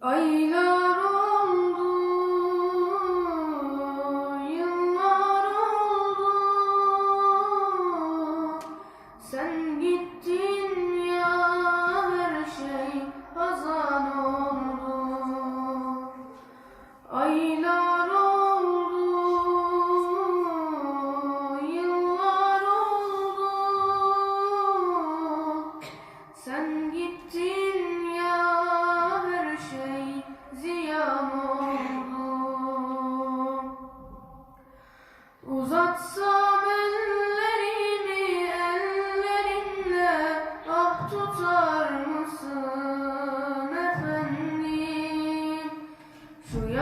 Aylar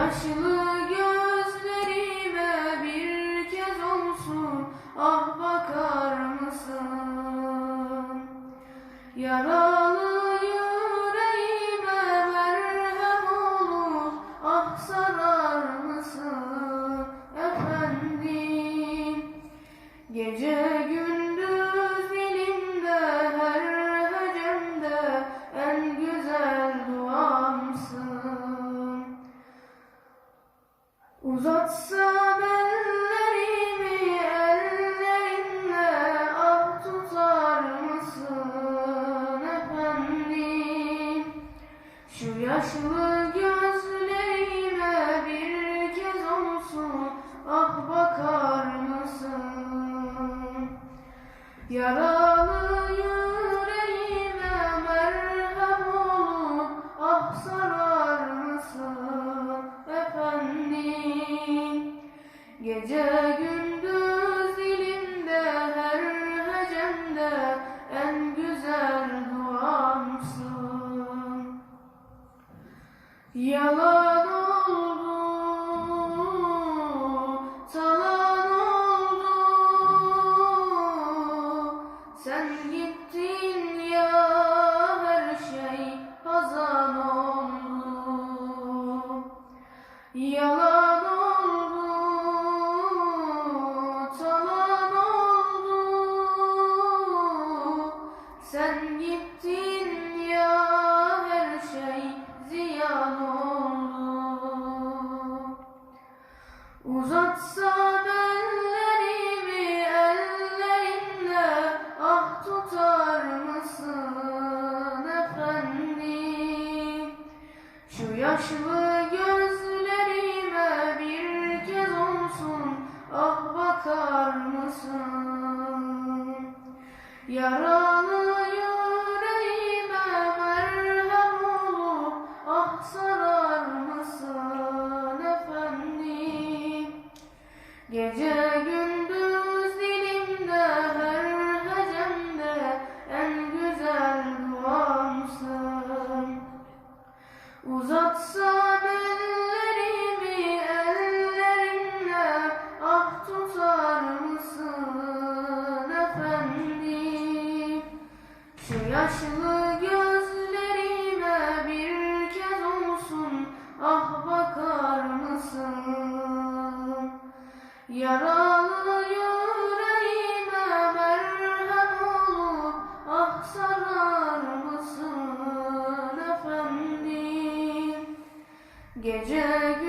Yaşlı gözlerime bir kez olsun ah bakar mısın? Yaralı yüreğime merhem olur ah sarar mısın efendim? Gece Uzatsam ellerimi ellerinle ah tutar mısın efendim? Şu yaşlı gözlerime bir kez olsun ah bakar mısın? Yaralı Yalan yaşlı gözlerime bir kez olsun ah bakar mısın? Yaralı yüreğime merhem olup ah sarar mısın efendim? Gece gündüz Şu yaşlı gözlerime bir kez olsun ah bakar mısın? Yaralı yüreğime merhem olup ah sarar mısın efendim? Gece